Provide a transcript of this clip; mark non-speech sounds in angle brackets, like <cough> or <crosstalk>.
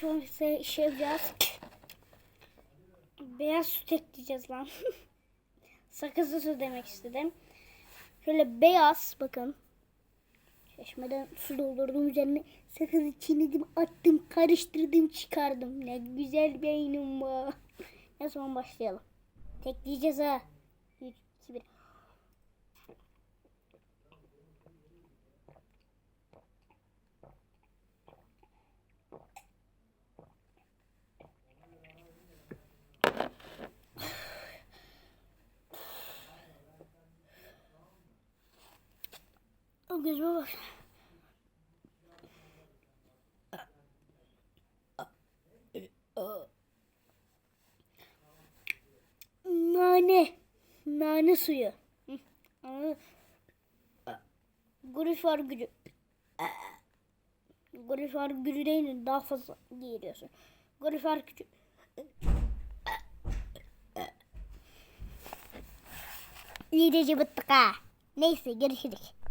an size şey yapacağız. Beyaz süt ekleyeceğiz lan. <laughs> Sakızlı su demek istedim. Şöyle beyaz bakın. Çeşmeden su doldurdum üzerine sakızı çiğnedim attım karıştırdım çıkardım. Ne güzel beynim var. <laughs> Ne zaman başlayalım. Tekleyeceğiz ha. 3, 2, 1. O gözüme bak. Nane. Nane suyu. Anladın? Grifar gülü. Grifar gülü değil daha fazla giyiliyorsun. Grifar gücü. İyice cıvıttık ha. Neyse görüşürüz.